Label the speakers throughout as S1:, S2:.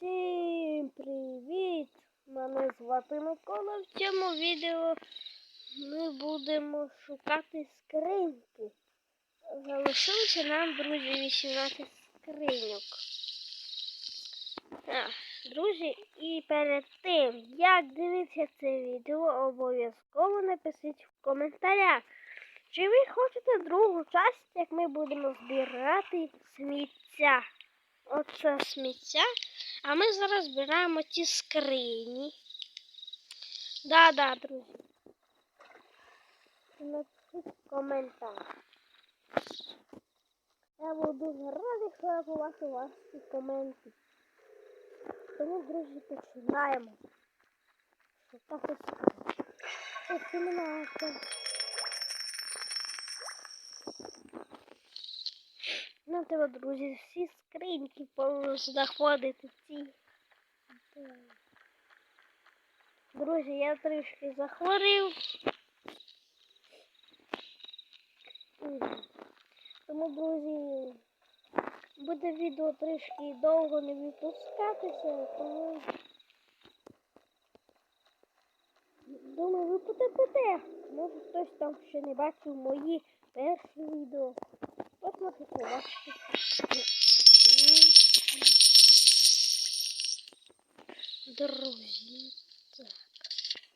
S1: Всім привіт! Мене звати Микола. В цьому відео ми будемо шукати скриньки. Залишилося нам, друзі, 18 скриньок. Так, друзі, і перед тим, як дивитися це відео, обов'язково напишіть в коментарях. Чи ви хочете другу часть, як ми будемо збирати сміття? Оце сміття. А ми зараз збираємо ті скрині. Да-да, друзі. Напишіть коментар. Я буду дуже радий, що я побачу ваші коменти. Тому, друзі, починаємо. Шукати скрині. Ось іменно Нам треба, друзі, всі скриньки знаходити ці. Друзі, я трішки захворів. Тому, друзі, буде відео трішки довго не випускатися, тому думаю, ви потерпите. Може хтось там ще не бачив мої перші відео. От можете побачити. Друзі. Так.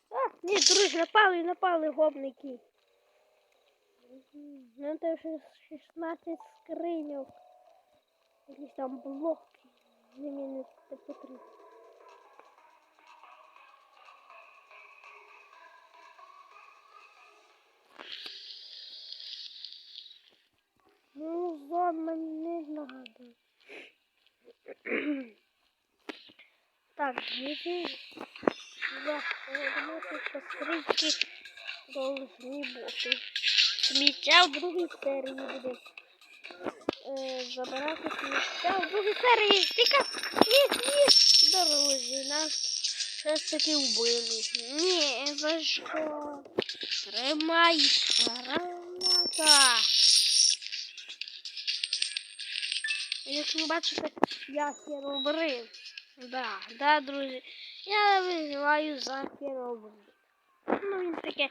S1: А, ні, друзі, напали, напали гопники. Ну, це вже 16 скриньок. Якісь там блоки. Не мені це потрібно. Так, друзі, заходимо тут по скриньки должні бути. Сміття в другій серії буде. Е, забирати сміття в другій серії. Тільки ні, ні, друзі, нас все-таки вбили. Ні, за що? Тримай, граната. Як ви бачите, я херобрин. Да, да, друзі. Я виживаю за херобрин. Ну, він таке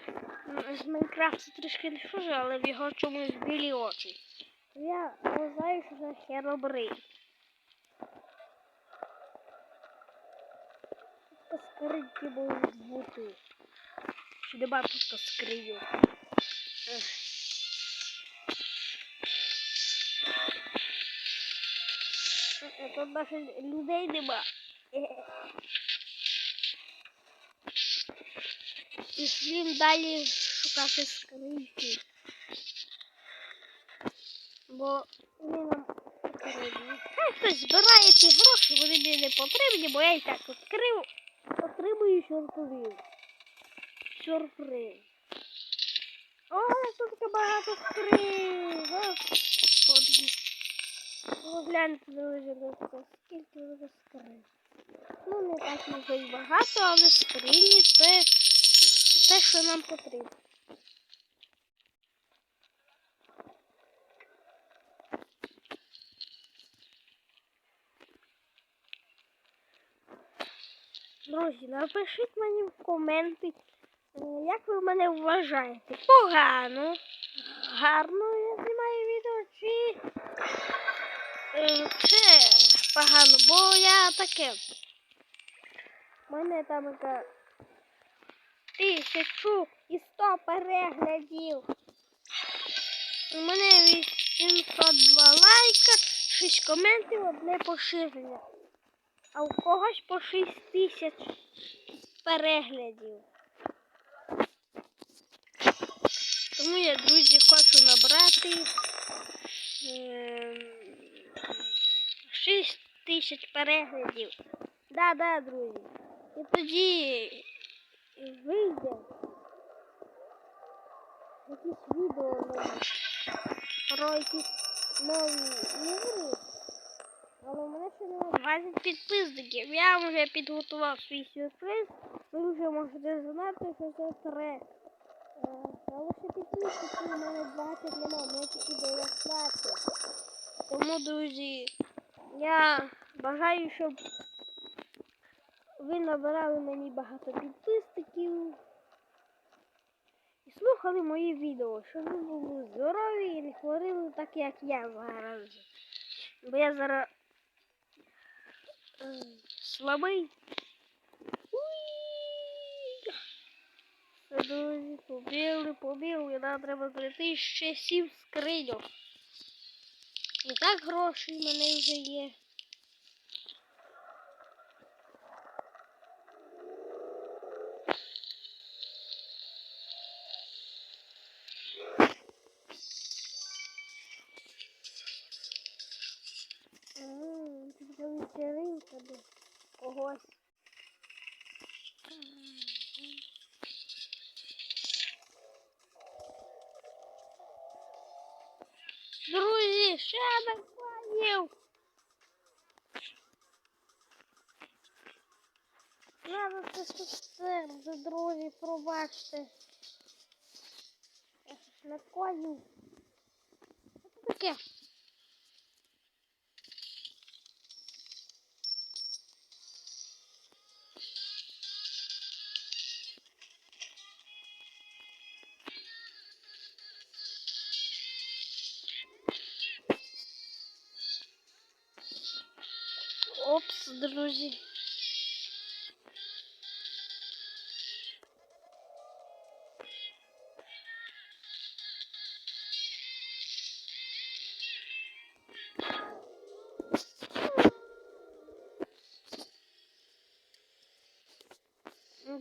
S1: з Майнкрафту трішки не схоже, але в його чомусь білі очі. Я вважаю, що це херобрин. Тут скриньки будуть бути. Чи нема тут Тут навіть людей нема. Пішлім далі шукати скриньки. Бо вони нам потрібні. Хай хтось збирає ці гроші, вони мені не потрібні, бо я і так відкрив, отримую сюрприз. Сюрприз. О, тут багато скринь. Господи. Гляньте, друзі, на це. Скільки вже скринь. Ну, не так може й багато, але скрині це те, що нам потрібно. Друзі, напишіть мені в коменти, е, як ви мене вважаєте. Погано, гарно я знімаю відео чи це погано, бо я таке. У мене там яка тисячу і сто переглядів. У мене 802 лайка, 6 коментів, одне поширення. А у когось по 6 тисяч переглядів. Тому я, друзі, хочу набрати ем, 6 тисяч переглядів. Да, да, друзі. І тоді вийде якісь відео нові про якісь нові ігри. Але у мене ще немає 20 підписників. Я вже підготував свій сюрприз. Ви вже можете знати, що це трек. Але ще підписників у мене 20 немає, у мене тільки 19. Тому, друзі, я бажаю, щоб ви набирали мені багато підписників і слухали мої відео, щоб ви були здорові і не хворіли так, як я зараз. Бо я зараз слабий. Друзі, побігли, побігли, нам треба знайти ще сім скриньок. І так грошей в мене вже є. М, Друзі, ще накладів. Надо це за друзі, пробачте. на щось. Що таке? Друзі.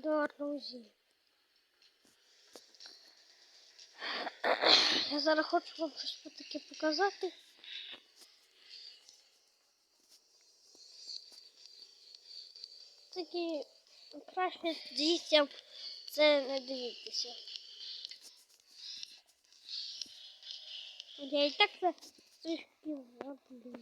S1: Да, друзі. Я зараз хочу вам щось таке показати. Такі краще дітям це не дивитися. Я і так це трішки забуду.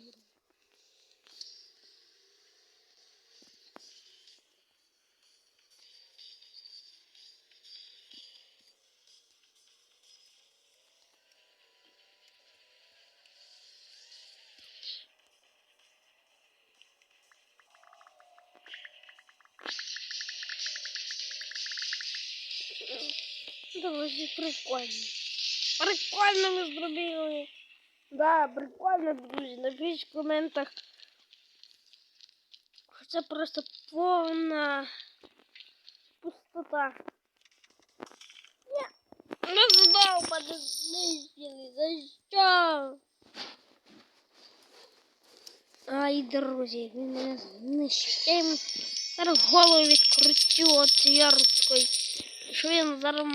S1: Друзі, прикольно. Прикольно ми зробили. Да, прикольно, друзі. Напишіть в коментах. Це просто повна пустота. Ну знову мене знищили. За що? Ай, друзі, він мене знищив. Я йому зараз голову відкручу от ручкою. Що він зараз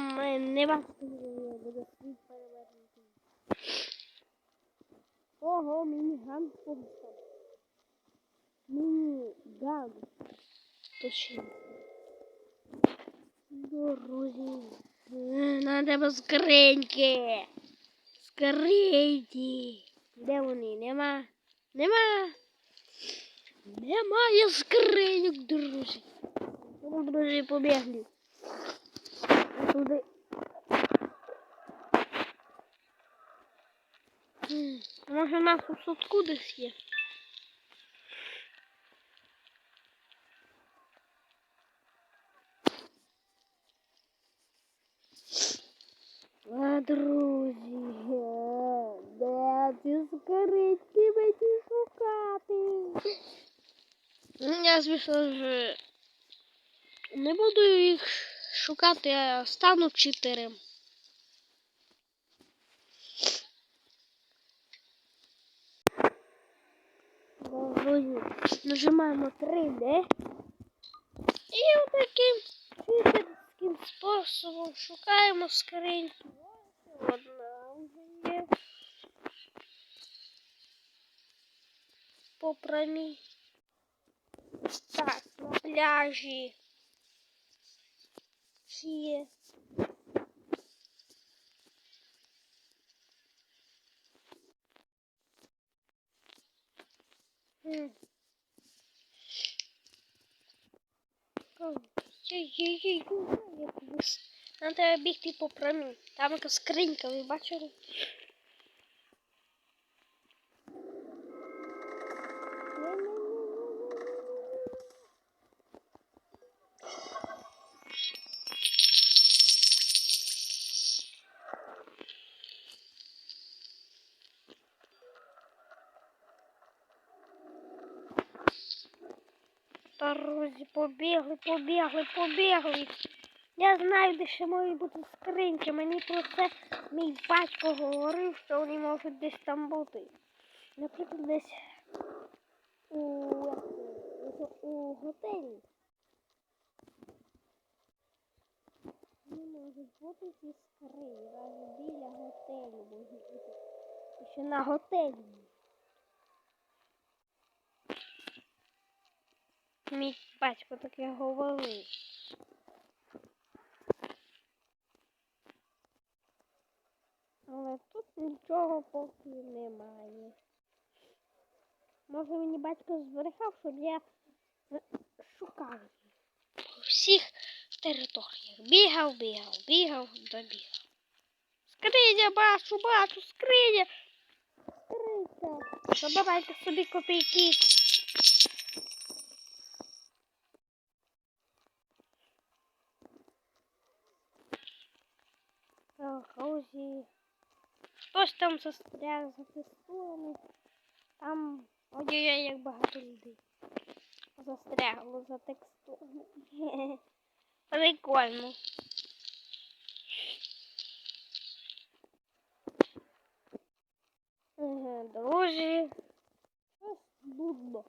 S1: не бачить, буде. Ого, мініган повстав. Мініган. Точно. Друзі. Е, Нам треба скриньки. Скриньки. Де вони? Нема. Нема. Немає скриньок, друзі. Друзі, побігли. Туди. Може, у нас у садку десь є. А, друзі, де ці скритки мені шукати? Я, звісно ж, не буду їх шукати, а стану читерем. Нажимаємо 3D. І отаким читерським способом шукаємо скриньку. Одна вже є. По прямій. Так, на пляжі. Нам треба бігти по промі. Там якась скринька, ви бачили? Друзі, побігли, побігли, побігли. Я знаю, де ще можуть бути скриньки. Мені про це мій батько говорив, що вони можуть десь там бути. Наприклад, десь у, у готелі. Не можуть бути ці скрині. Біля готелю можуть бути. Ще на готелі. Мій батько таке говорив. Але тут нічого поки немає. Може мені батько зберігав, щоб я е, шукав. По всіх територіях. Бігав, бігав, бігав, добігав. Скриня, бачу, бачу, скриня. Скринька. Забирайте собі копійки. Друзі. Хтось там застряг за тестами. Там ой-ой-ой, як багато людей. Застрягло за текстурами. Прикольно. Друзі. Нудно.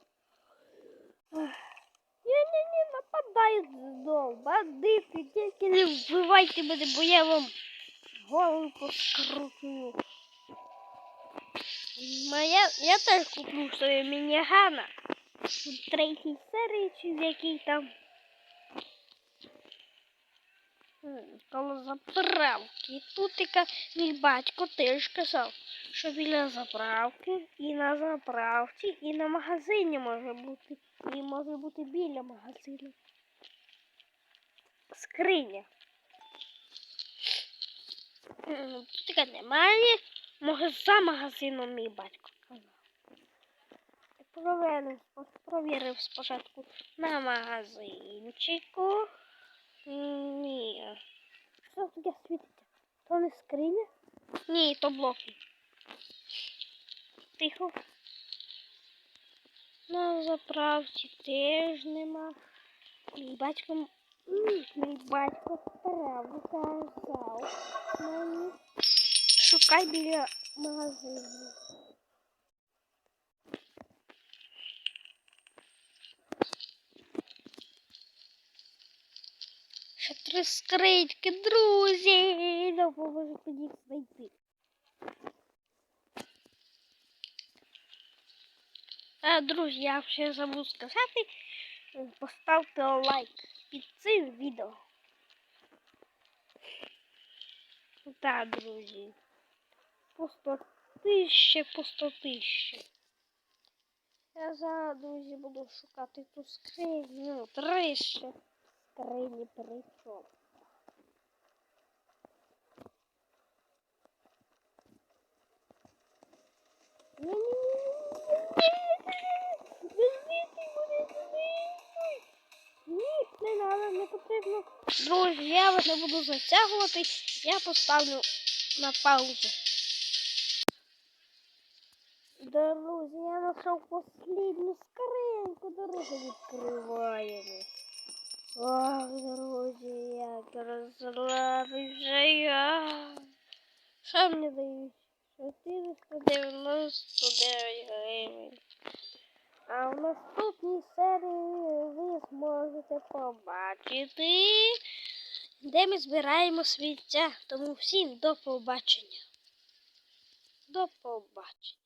S1: Ні-ні-ні, нападають знову. Бандити, тільки не вбивайте мене, бо я вам голову поскручую. Моя, я теж куплю собі мінігана. У третій серії чи в якій там. Коло заправки. Тут яка мій батько теж казав, що біля заправки і на заправці, і на магазині може бути. І може бути біля магазину. Скриня. Тут немає. Може за магазином мій батько. Провірив, провірив спочатку на магазинчику. Ні. Що таке світиться? То не скриня? Ні, то блоки. Тихо. На заправці теж нема. Мій батько. Мій батько правду казав мені. Шукай біля магазину. Ще три скритьки, друзі. Допоможу їх знайти. А, друзі, я ще забув сказати. Поставте лайк під цим відео. Так, друзі. По 100 тисячі, по 100 тисячі. Я зараз, друзі, буду шукати ту скриню. Ну, три ще скрині прийшов. Ні, не треба, не потрібно. Друзі, я вас не буду затягувати, я поставлю на паузу. Друзі, я знайшов последню скриньку, друзі, відкриваємо. Ох, друзі, як розслабився я. Що мені дають? 499 гривень. А в наступній серії ви зможете побачити, де ми збираємо сміття. Тому всім до побачення. До побачення.